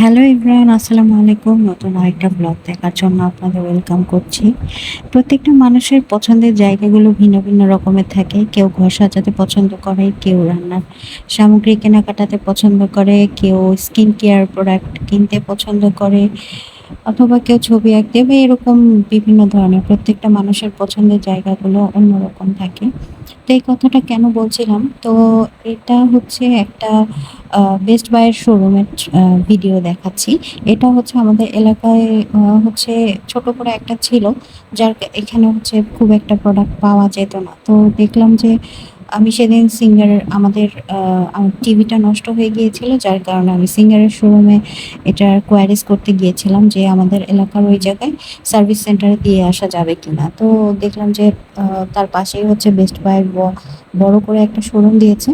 Hello Ibrahim আসসালামু আলাইকুম। নতুন আরেকটা ব্লগ দেখার জন্য আপনাদের ওয়েলকাম করছি। প্রত্যেকটা মানুষের পছন্দের জায়গাগুলো ভিন্ন ভিন্ন রকমের থাকে। কেউ ঘর সাজাতে পছন্দ করে, কেউ রান্নার সামগ্রী কেনাকাটাতে পছন্দ করে, কেউ স্কিন কেয়ার প্রোডাক্ট কিনতে পছন্দ করে। অথবা কেউ ছবি আঁকতে বা এরকম বিভিন্ন ধরনের প্রত্যেকটা মানুষের পছন্দের জায়গাগুলো অন্যরকম থাকে। তো এই কথাটা কেন বলছিলাম? তো এটা হচ্ছে একটা বেস্ট বাইয়ের শোরুমের ভিডিও দেখাচ্ছি। এটা হচ্ছে আমাদের এলাকায় হচ্ছে ছোট করে একটা ছিল, যার এখানে হচ্ছে খুব একটা প্রোডাক্ট পাওয়া যেত না। তো দেখলাম যে আমি সেদিন সিঙ্গার আমাদের আমার টিভিটা নষ্ট হয়ে গিয়েছিল, যার কারণে আমি সিঙ্গারের শোরুমে এটার কোয়ারিজ করতে গিয়েছিলাম যে আমাদের এলাকার ওই জায়গায় সার্ভিস সেন্টারে দিয়ে আসা যাবে কি না তো দেখলাম যে তার পাশেই হচ্ছে বেস্ট বাইয়ের বড় করে একটা শোরুম দিয়েছে।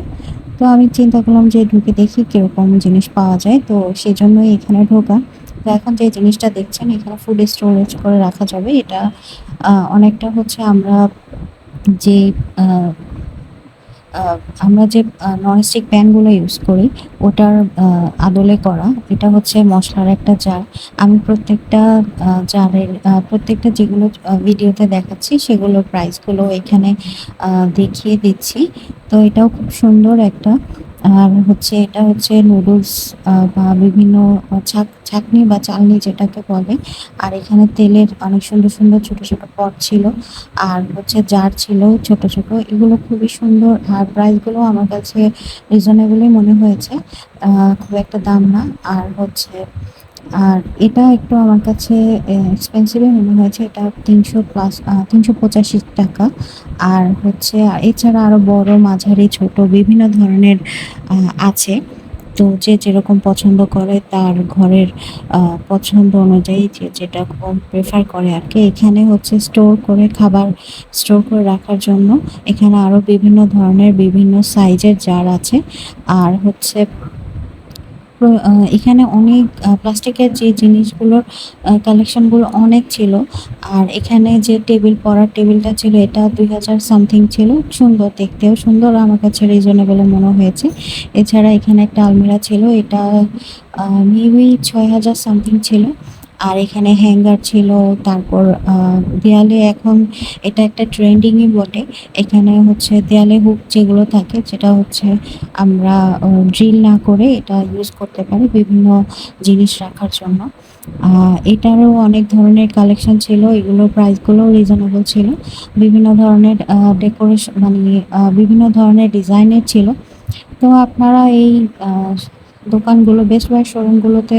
তো আমি চিন্তা করলাম যে ঢুকে দেখি কীরকম জিনিস পাওয়া যায়, তো সেই জন্যই এখানে ঢোকা। তো এখন যে জিনিসটা দেখছেন, এখানে ফুড স্টোরেজ করে রাখা যাবে। এটা অনেকটা হচ্ছে আমরা যে আমরা যে ননস্টিক প্যানগুলো ইউজ করি, ওটার আদলে করা, এটা হচ্ছে মশলার একটা জার। আমি প্রত্যেকটা জারের প্রত্যেকটা যেগুলো ভিডিওতে দেখাচ্ছি, সেগুলোর প্রাইসগুলো এখানে দেখিয়ে দিচ্ছি। তো এটাও খুব সুন্দর একটা আর হচ্ছে এটা হচ্ছে নুডলস বা বিভিন্ন ছাক, ছাকনি বা চালনি যেটাকে বলে। আর এখানে তেলের অনেক সুন্দর সুন্দর ছোট ছোট পট ছিল। আর হচ্ছে জার ছিল ছোট ছোট। এগুলো খুবই সুন্দর আর প্রাইসগুলো আমার কাছে রিজনেবলই মনে হয়েছে। খুব একটা দাম না। আর হচ্ছে আর এটা একটু আমার কাছে এক্সপেন্সিভই মনে হয়েছে। এটা তিনশো প্লাস তিনশো পঁচাশি টাকা। আর হচ্ছে এছাড়া আরও বড়, মাঝারি, ছোট বিভিন্ন ধরনের আছে। তো যে যেরকম পছন্দ করে তার ঘরের পছন্দ অনুযায়ী যে যেটা প্রেফার করে আর কি। এখানে হচ্ছে স্টোর করে, খাবার স্টোর করে রাখার জন্য এখানে আরও বিভিন্ন ধরনের বিভিন্ন সাইজের জার আছে। আর হচ্ছে এখানে অনেক প্লাস্টিকের যে জিনিসগুলোর কালেকশনগুলো অনেক ছিল। আর এখানে যে টেবিল, পড়ার টেবিলটা ছিল, এটা দুই হাজার সামথিং ছিল। সুন্দর দেখতেও সুন্দর, আমার কাছে রিজনেবল মনে হয়েছে। এছাড়া এখানে একটা আলমিরা ছিল, এটা মেবি ছয় হাজার সামথিং ছিল। আর এখানে হ্যাঙ্গার ছিল, তারপর দেয়ালে এখন এটা একটা ট্রেন্ডিংই বটে। এখানে হচ্ছে দেয়ালে হুক যেগুলো থাকে যেটা হচ্ছে আমরা ড্রিল না করে এটা ইউজ করতে পারি বিভিন্ন জিনিস রাখার জন্য। এটারও অনেক ধরনের কালেকশন ছিল, এগুলোর প্রাইসগুলো রিজনেবল ছিল। বিভিন্ন ধরনের ডেকোরেশন মানে বিভিন্ন ধরনের ডিজাইনের ছিল। তো আপনারা এই দোকানগুলো বেস্ট বাই শোরুমগুলোতে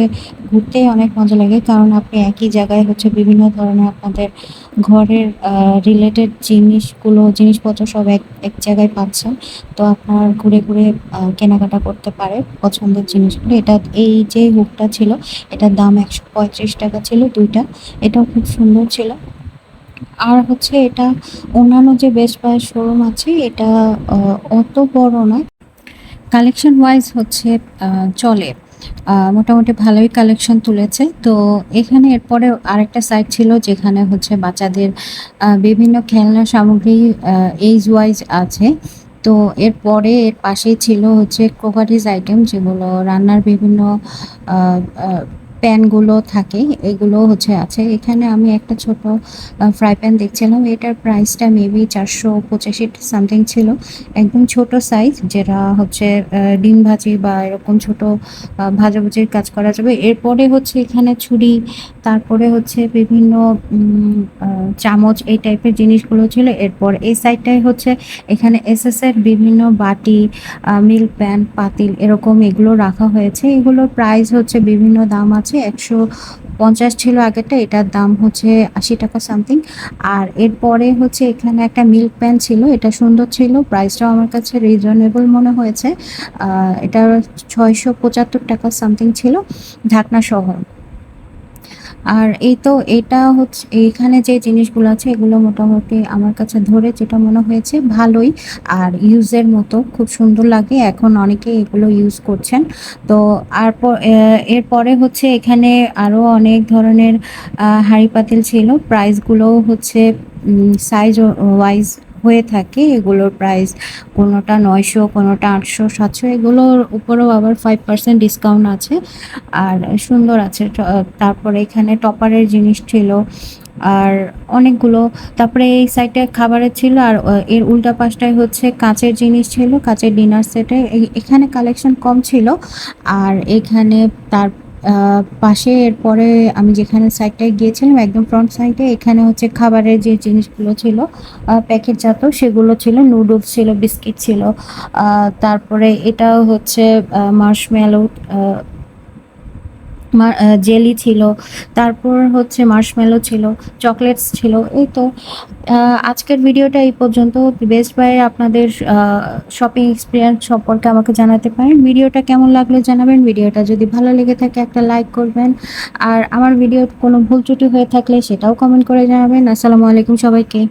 ঘুরতেই অনেক মজা লাগে, কারণ আপনি একই জায়গায় হচ্ছে বিভিন্ন ধরনের আপনাদের ঘরের রিলেটেড জিনিসগুলো, জিনিসপত্র সব এক এক জায়গায় পাচ্ছেন। তো আপনার ঘুরে ঘুরে কেনাকাটা করতে পারে পছন্দের জিনিসগুলো। এটা এই যে হুকটা ছিল, এটার দাম একশো পঁয়ত্রিশ টাকা ছিল দুইটা। এটাও খুব সুন্দর ছিল। আর হচ্ছে এটা অন্যান্য যে বেস্ট বাই শোরুম আছে, এটা অত বড় না। কালেকশন ওয়াইজ হচ্ছে চলে। মোটামুটি ভালোই কালেকশন তুলেছে। তো এখানে এরপরে আরেকটা সাইট ছিল যেখানে হচ্ছে বাচ্চাদের বিভিন্ন খেলনা সামগ্রী এইজ ওয়াইজ আছে। তো এরপরে এর পাশেই ছিল হচ্ছে ক্রোকারিজ আইটেম যেগুলো রান্নার বিভিন্ন প্যানগুলো থাকে, এগুলো হচ্ছে আছে। এখানে আমি একটা ছোট ফ্রাই প্যান দেখছিলাম। এটার প্রাইসটা মেবি চারশো পঁচাশি সামথিং ছিল। একদম ছোট সাইজ যেটা হচ্ছে ডিম ভাজি বা এরকম ছোট ভাজাভুজির কাজ করা যাবে। এরপরে হচ্ছে এখানে ছুরি, তারপরে হচ্ছে বিভিন্ন চামচ এই টাইপের জিনিসগুলো ছিল। এরপর এই সাইডটাই হচ্ছে এখানে এসএস এর বিভিন্ন বাটি মিল্ক প্যান পাতিল এরকম এগুলো রাখা হয়েছে। এগুলোর প্রাইস হচ্ছে বিভিন্ন দাম আছে। একশো পঞ্চাশ ছিল আগেরটা, এটার দাম হচ্ছে আশি টাকা সামথিং আর এরপরে হচ্ছে এখানে একটা মিল্ক প্যান ছিল, এটা সুন্দর ছিল প্রাইসটাও আমার কাছে রিজনেবল মনে হয়েছে। এটা ছয়শো পঁচাত্তর টাকা সামথিং ছিল ঢাকনা সহ। আর এই তো এটা হচ্ছে এখানে যে জিনিসগুলো আছে, এগুলো মোটামুটি আমার কাছে ধরে যেটা মনে হয়েছে ভালোই। আর ইউজের মতো খুব সুন্দর লাগে, এখন অনেকে এগুলো ইউজ করছেন। তো আর এরপরে হচ্ছে এখানে আরও অনেক ধরনের হাঁড়ি পাতিল ছিল। প্রাইসগুলো হচ্ছে সাইজ ওয়াইজ হয়ে থাকে, এগুলোর প্রাইস কোনোটা নয়শো, কোনোটা আটশো, সাতশো, এগুলোর উপরেও আবার ফাইভ পার্সেন্ট ডিসকাউন্ট আছে। আর সুন্দর আছে তারপরে এখানে টপারের জিনিস ছিল, আর অনেকগুলো, তারপরে এই সাইডে খাবারের ছিল, আর এর উল্টা পাশটায় হচ্ছে কাঁচের জিনিস ছিল, কাঁচের ডিনার সেটে এখানে কালেকশন কম ছিল, আর এখানে তার পাশে এরপরে আমি যেখানে সাইডটায় গিয়েছিলাম, একদম ফ্রন্ট সাইডে এখানে হচ্ছে খাবারের যে জিনিসগুলো ছিল প্যাকেটজাত সেগুলো ছিল নুডলস ছিল বিস্কিট ছিল তারপরে এটাও হচ্ছে মার্শমেলো জেলি ছিল, তারপর হচ্ছে মার্শমেলো ছিল চকলেটস ছিল, এই তো। আজকের ভিডিওটা এই পর্যন্ত। বেস্ট বাই আপনাদের শপিং এক্সপিরিয়েন্স সম্পর্কে আমাকে জানাতে পারেন। ভিডিওটা কেমন লাগল জানাবেন। ভিডিওটা যদি ভালো লেগে থাকে, একটা লাইক করবেন। আর আমার ভিডিওর কোনো ভুল ত্রুটি হয়ে থাকলে সেটাও কমেন্ট করে জানাবেন। আসসালামু আলাইকুম সবাইকে।